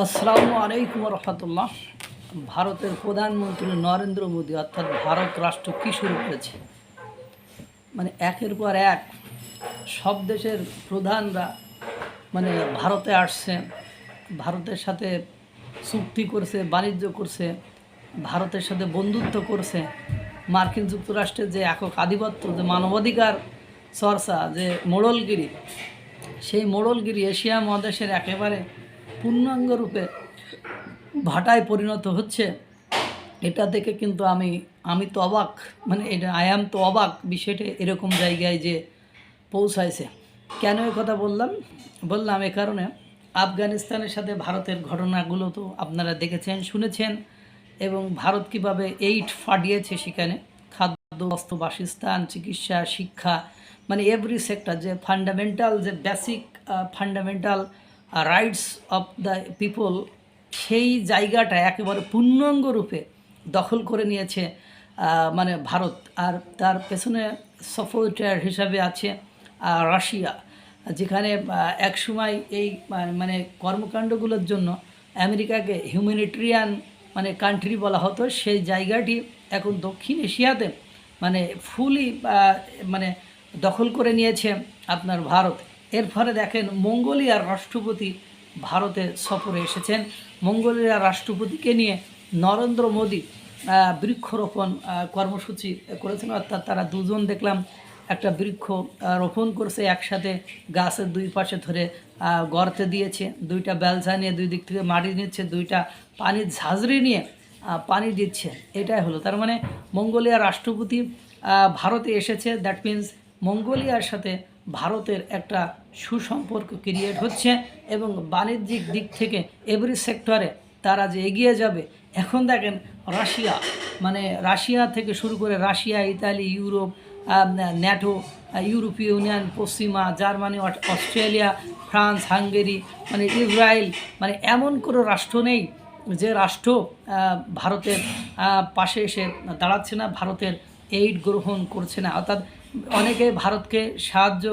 আসসালামু আলাইকুম রহমতুল্লাহ। ভারতের প্রধানমন্ত্রী নরেন্দ্র মোদী অর্থাৎ ভারত রাষ্ট্র কী শুরু করেছে? মানে একের পর এক সব দেশের প্রধানরা মানে ভারতে আসছে, ভারতের সাথে চুক্তি করছে, বাণিজ্য করছে, ভারতের সাথে বন্ধুত্ব করছে। মার্কিন যুক্তরাষ্ট্রের যে একক আধিপত্য, যে মানবাধিকার চর্চা, যে মোড়লগিরি, সেই মোড়লগিরি এশিয়া মহাদেশের একেবারে পূর্ণাঙ্গ রূপে ভাটায় পরিণত হচ্ছে, এটা দেখে কিন্তু আমি আমি তো অবাক মানে এটা আই অ্যাম তো অবাক বিষয়টা এরকম জায়গায় যে পৌঁছাইছে। কেন এ কথা বললাম? বললাম এ কারণে, আফগানিস্তানের সাথে ভারতের ঘটনাগুলো তো আপনারা দেখেছেন, শুনেছেন, এবং ভারত কীভাবে এইট ফাটিয়েছে সেখানে, খাদ্য বস্ত্র বাসস্থান, চিকিৎসা, শিক্ষা মানে এভরি সেক্টর যে ফান্ডামেন্টাল যে basic fundamental rights of the people সেই জায়গাটা একেবারে পূর্ণাঙ্গ রূপে দখল করে নিয়েছে মানে ভারত। আর তার পেছনে সফটওয়্যার হিসাবে আছে রাশিয়া, যেখানে একসময় এই মানে কর্মকাণ্ডগুলোর জন্য আমেরিকাকে হিউম্যানিটেরিয়ান মানে কান্ট্রি বলা হতো, সেই জায়গাটি এখন দক্ষিণ এশিয়াতে মানে ফুলি মানে দখল করে নিয়েছে আপনার ভারত। এর ফলে দেখেন মঙ্গোলিয়ার রাষ্ট্রপতি ভারতে সফরে এসেছেন। মঙ্গোলিয়ার রাষ্ট্রপতিকে নিয়ে নরেন্দ্র মোদী বৃক্ষরোপণ কর্মসূচি করেছেন। অর্থাৎ তারা দুজন দেখলাম একটা বৃক্ষ রোপণ করছে, একসাথে গাছের দুই পাশে ধরে গর্তে দিয়েছে। দুইটা বেলচা নিয়ে দুই দিক থেকে মাটি নিচ্ছে, দুইটা পানির ঝাঁঝরি নিয়ে পানি দিচ্ছে। এটাই হলো। তার মানে মঙ্গোলিয়ার রাষ্ট্রপতি ভারতে এসেছে। দ্যাট মিন্স মঙ্গোলিয়ার সাথে ভারতের একটা সুসম্পর্ক ক্রিয়েট হচ্ছে এবং বাণিজ্যিক দিক থেকে এভরি সেক্টরে তারা যে এগিয়ে যাবে, এখন দেখেন রাশিয়া মানে রাশিয়া থেকে শুরু করে রাশিয়া, ইতালি, ইউরোপ ন্যাটো, ইউরোপীয় ইউনিয়ন, পশ্চিমা, জার্মানি অস্ট্রেলিয়া, ফ্রান্স, হাঙ্গেরি মানে ইসরায়েল মানে এমন কোনো রাষ্ট্র নেই যে রাষ্ট্র ভারতের পাশে এসে দাঁড়াচ্ছে না, ভারতের এইড গ্রহণ করছে না। অর্থাৎ অনেকে ভারতকে সাহায্য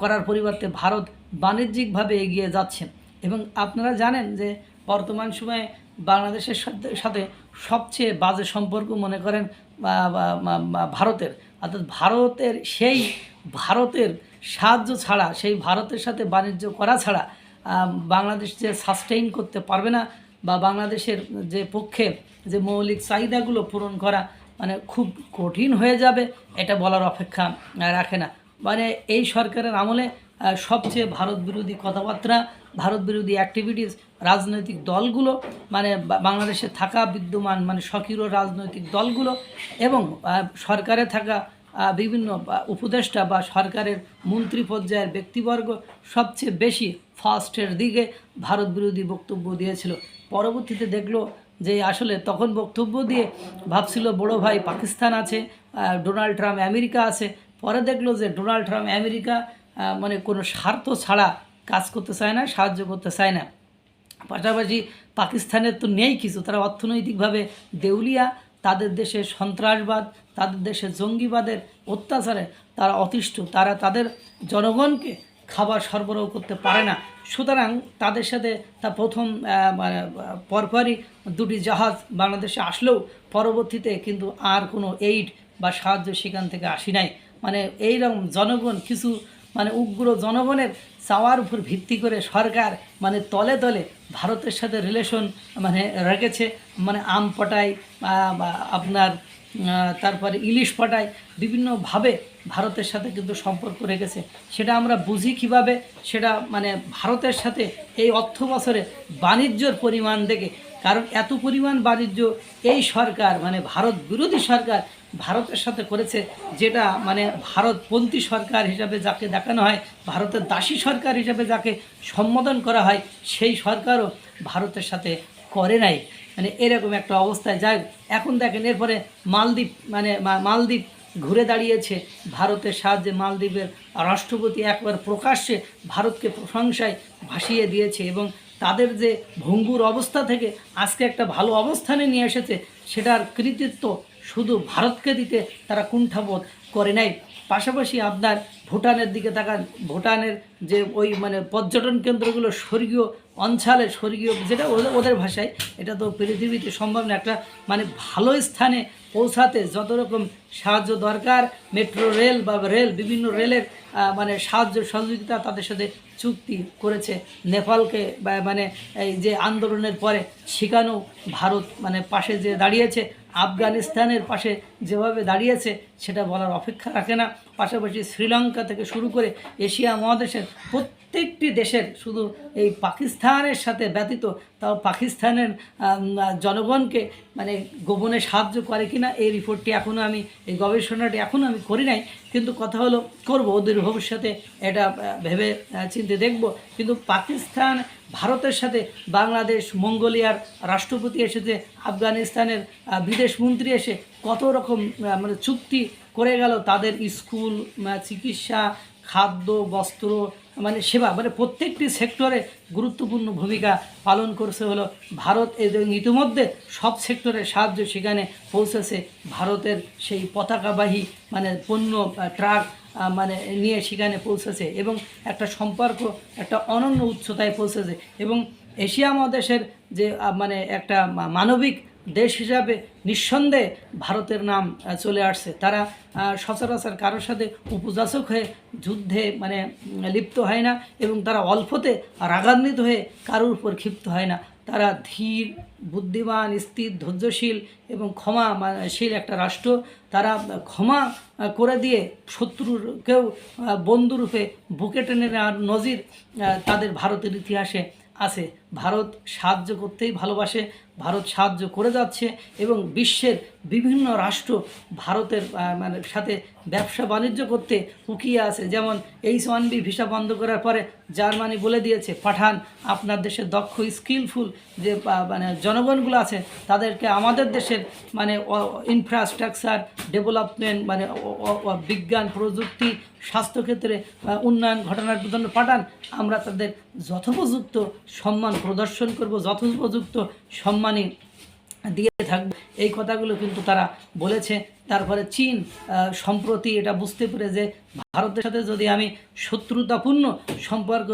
করার পরিবর্তে ভারত বাণিজ্যিকভাবে এগিয়ে যাচ্ছে। এবং আপনারা জানেন যে বর্তমান সময়ে বাংলাদেশের সাথে সবচেয়ে বাজে সম্পর্ক মনে করেন ভারতের। অর্থাৎ ভারতের সেই ভারতের সাহায্য ছাড়া, সেই ভারতের সাথে বাণিজ্য করা ছাড়া বাংলাদেশ যে সাস্টেইন করতে পারবে না বা বাংলাদেশের যে পক্ষে যে মৌলিক চাহিদাগুলো পূরণ করা মানে খুব কঠিন হয়ে যাবে, এটা বলার অপেক্ষা রাখে না। মানে এই সরকারের আমলে সবচেয়ে ভারত বিরোধী কথাবার্তা, ভারত বিরোধী অ্যাক্টিভিটিস রাজনৈতিক দলগুলো মানে বাংলাদেশে থাকা বিদ্যমান মানে সক্রিয় রাজনৈতিক দলগুলো এবং সরকারে থাকা বিভিন্ন উপদেষ্টা বা সরকারের মন্ত্রী পর্যায়ের ব্যক্তিবর্গ সবচেয়ে বেশি ফার্স্টের দিকে ভারত বিরোধী বক্তব্য দিয়েছিল। পরবর্তীতে দেখল যে আসলে তখন বক্তব্য দিয়ে ভাবছিল, বড় ভাই পাকিস্তান আছে ডোনাল্ড ট্রাম্প আমেরিকা আছে। পরে দেখল যে ডোনাল্ড ট্রাম্প আমেরিকা মানে কোনো স্বার্থ ছাড়া কাজ করতে চায় না, সাহায্য করতে চায় না। পাশাপাশি পাকিস্তানের তো নেই কিছু, তারা অর্থনৈতিকভাবে দেউলিয়া, তাদের দেশে সন্ত্রাসবাদ, তাদের দেশে জঙ্গিবাদের অত্যাচারে তারা অতিষ্ঠ। তারা তাদের জনগণকে খাবার সরবরাহ করতে পারে না। সুতরাং তাদের সাথে তা প্রথম পরপরই দুটি জাহাজ বাংলাদেশে আসলেও পরবর্তীতে কিন্তু আর কোনো এইড বা সাহায্য সেখান থেকে আসি নাই। মানে এইরকম জনগণ, কিছু মানে উগ্র জনগণের চাওয়ার উপর ভিত্তি করে সরকার মানে তলে তলে ভারতের সাথে রিলেশন মানে রেখেছে। মানে আম বা আপনার তারপরে ইলিশ পটায় বিভিন্নভাবে ভারতের সাথে কিন্তু সম্পর্ক রেখেছে। সেটা আমরা বুঝি কীভাবে? সেটা মানে ভারতের সাথে এই অর্থ বছরে বাণিজ্যর পরিমাণ দেখে। কারণ এত পরিমাণ বাণিজ্য এই সরকার মানে ভারত বিরোধী সরকার ভারতের সাথে করেছে, যেটা মানে ভারতপন্থী সরকার হিসাবে যাকে দেখানো হয়, ভারতের দাসী সরকার হিসাবে যাকে সম্বোধন করা হয়, সেই সরকারও ভারতের সাথে করে নাই। মানে এরকম একটা অবস্থায় যাই এখন দেখেন এরপরে মালদ্বীপ মানে মালদ্বীপ ঘুরে দাঁড়িয়েছে ভারতের সাহায্যে। মালদ্বীপের রাষ্ট্রপতি একবার প্রকাশ্যে ভারতকে প্রশংসায় ভাসিয়ে দিয়েছে এবং তাদের যে ভঙ্গুর অবস্থা থেকে আজকে একটা ভালো অবস্থানে নিয়ে এসেছে, সেটার কৃতিত্ব শুধু ভারতকে দিতে তারা কুণ্ঠাবোধ করে নাই। পাশাপাশি আপনার ভুটানের দিকে তাকান, ভুটানের যে ওই মানে পর্যটন কেন্দ্রগুলো, স্বর্গীয় অঞ্চলে স্বর্গীয়, যেটা ওদের ওদের ভাষায়, এটা তো পৃথিবীতে সম্ভব না। একটা মানে ভালো স্থানে পৌঁছাতে যত রকম সাহায্য দরকার, মেট্রো, রেল বা রেল, বিভিন্ন রেলের মানে সাহায্য সহযোগিতা তাদের সাথে চুক্তি করেছে। নেপালকে মানে এই যে আন্দোলনের পরে শিখানো ভারত মানে পাশে যে দাঁড়িয়েছে আফগানিস্তানের পাশে যেভাবে দাঁড়িয়েছে, সেটা বলার অপেক্ষা রাখে না। পাশাপাশি শ্রীলঙ্কা থেকে শুরু করে এশিয়া মহাদেশের প্রত্যেকটি দেশের শুধু এই পাকিস্তানের সাথে ব্যতীত তাও পাকিস্তানের জনগণকে মানে গোপনে সাহায্য করে কিনা, এই রিপোর্টটি এখনও আমি, এই গবেষণাটি এখনও আমি করি নাই। কিন্তু কথা হলো, করব, ওদের ভবিষ্যতে এটা ভেবে চিন্তে দেখব। কিন্তু পাকিস্তান ভারতের সাথে বাংলাদেশ মঙ্গোলিয়ার রাষ্ট্রপতি এসেছে আফগানিস্তানের আহ, বিদেশ মন্ত্রী এসে কত রকম মানে চুক্তি করে গেল তাদের স্কুল চিকিৎসা খাদ্য বস্ত্র মানে সেবা মানে প্রত্যেকটি সেক্টরে গুরুত্বপূর্ণ ভূমিকা পালন করছে হলো ভারত এবং ইতিমধ্যে সব সেক্টরে সাহায্য সেখানে পৌঁছেছে ভারতের সেই পতাকাবাহী মানে পণ্য ট্রাক মানে নিয়ে সেখানে পৌঁছেছে এবং একটা সম্পর্ক, একটা অনন্য উচ্চতায় পৌঁছেছে এবং এশিয়া মহাদেশের যে মানে একটা মানবিক দেশ হিসাবে নিঃসন্দেহে ভারতের নাম চলে আসছে। তারা সচরাচর কারোর সাথে উপযাচক হয়ে যুদ্ধে মানে লিপ্ত হয় না এবং তারা অল্পতে রাগান্বিত হয়ে কারোর উপর ক্ষিপ্ত হয় না। তারা ধীর, বুদ্ধিমান, স্থির, ধৈর্যশীল এবং ক্ষমা শীল একটা রাষ্ট্র। তারা ক্ষমা করে দিয়ে শত্রুরকেও বন্ধুরূপে বুকে টেনে নেওয়ার নজির তাদের ভারতের ইতিহাসে আছে। ভারত সাহায্য করতেই ভালোবাসে, ভারত সাহায্য করে যাচ্ছে এবং বিশ্বের বিভিন্ন রাষ্ট্র ভারতের মানে সাথে ব্যবসা বাণিজ্য করতে হুকিয়ে আছে যেমন এইচ ওয়ান বি ভিসা বন্ধ করার পরে জার্মানি বলে দিয়েছে, পাঠান আপনার দেশের দক্ষ, স্কিলফুল যে মানে জনগণগুলো আছে, তাদেরকে আমাদের দেশের মানে ইনফ্রাস্ট্রাকচার ডেভেলপমেন্ট মানে বিজ্ঞান, প্রযুক্তি, স্বাস্থ্যক্ষেত্রে উন্নয়ন ঘটনার জন্য পাঠান। আমরা তাদের যথোপযুক্ত সম্মান প্রদর্শন করব যথোপযুক্ত সম্মানই দিয়ে থাকবে। এই কথাগুলো কিন্তু তারা বলেছে। তারপরে চীন সম্প্রতি এটা বুঝতে পেরে যে ভারতের সাথে যদি আমি শত্রুতাপূর্ণ সম্পর্ক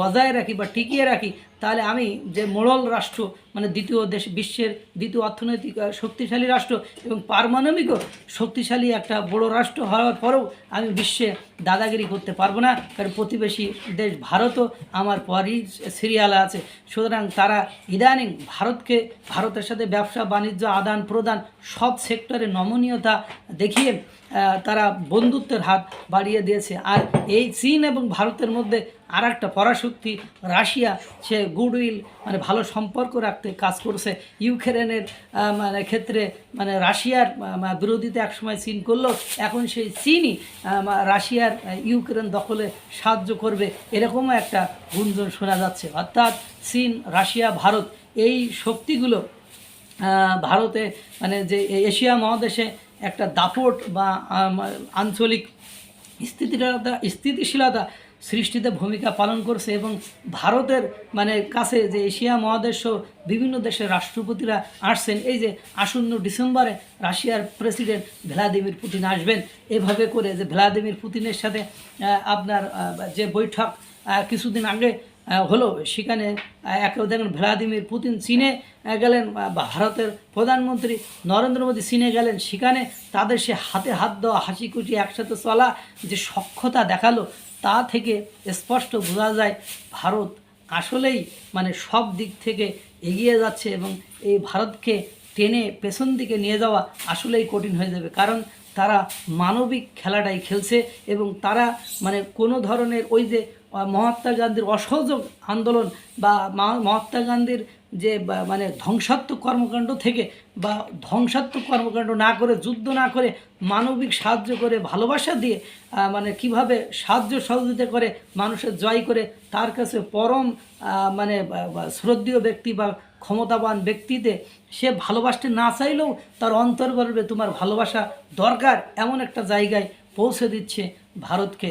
বজায় রাখি বা টিকিয়ে রাখি, তাহলে আমি যে মোড়ল রাষ্ট্র মানে দ্বিতীয় দেশ, বিশ্বের দ্বিতীয় অর্থনৈতিক শক্তিশালী রাষ্ট্র এবং পারমাণবিকও শক্তিশালী একটা বড় রাষ্ট্র হওয়ার পরেও আমি বিশ্বে দাদাগিরি করতে পারব না, কারণ প্রতিবেশী দেশ ভারতও আমার পরই সিরিয়ালে আছে। সুতরাং তারা ইদানিং ভারতকে, ভারতের সাথে ব্যবসা, বাণিজ্য আদান প্রদান সব সেক্টরে নমনীয়তা দেখিয়ে তারা বন্ধুত্বের হাত বাড়িয়ে দিয়েছে। আর এই চীন এবং ভারতের মধ্যে আর একটা পরাশক্তি, রাশিয়া, সে গুডউইল মানে ভালো সম্পর্ক রাখতে কাজ করছে। ইউক্রেনের মানে ক্ষেত্রে মানে রাশিয়ার বিরোধিতা একসময় চীন করল। এখন সেই চীনই রাশিয়ার ইউক্রেন দখলে সাহায্য করবে এরকমও একটা গুঞ্জন শোনা যাচ্ছে। অর্থাৎ চীন, রাশিয়া, ভারত এই শক্তিগুলো ভারতে মানে যে এশিয়া মহাদেশে একটা দাপট বা আঞ্চলিক স্থিতিশীলতা স্থিতিশীলতা সৃষ্টিতে ভূমিকা পালন করছে এবং ভারতের মানে কাছে যে এশিয়া মহাদেশ বিভিন্ন দেশের রাষ্ট্রপতিরা আসছেন, এই যে আসন্ন ডিসেম্বরে রাশিয়ার প্রেসিডেন্ট ভ্লাদিমির পুতিন আসবেন, এভাবে করে যে ভ্লাদিমির পুতিনের সাথে আপনার যে বৈঠক কিছুদিন আগে হলো সেখানে একে দেখেন ভ্লাদিমির পুতিন চীনে গেলেন ভারতের প্রধানমন্ত্রী নরেন্দ্র মোদী চীনে গেলেন, সেখানে তাদের সে হাতে হাত দেওয়া হাসি খুশি একসাথে চলা যে সক্ষতা দেখাল, তা থেকে স্পষ্ট বোঝা যায় ভারত আসলেই মানে সব দিক থেকে এগিয়ে যাচ্ছে এবং এই ভারতকে টেনে পেছন দিকে নিয়ে যাওয়া আসলেই কঠিন হয়ে যাবে। কারণ তারা মানবিক খেলাটাই খেলছে এবং তারা মানে কোনো ধরনের ওই যে মহাত্মা গান্ধীর অসহযোগ আন্দোলন বা মহাত্মা গান্ধীর যে মানে ধ্বংসাত্মক কর্মকাণ্ড থেকে বা ধ্বংসাত্মক কর্মকাণ্ড না করে, যুদ্ধ না করে মানবিক সাহায্য করে, ভালোবাসা দিয়ে মানে কীভাবে সাহায্য সহযোগিতা করে, মানুষের জয় করে, তার কাছে পরম মানে বা ব্যক্তি বা ক্ষমতাবান ব্যক্তিতে সে ভালোবাসতে না চাইলেও তার অন্তর বলবে তোমার ভালোবাসা দরকার এমন একটা জায়গায় পৌঁছে দিচ্ছে ভারতকে।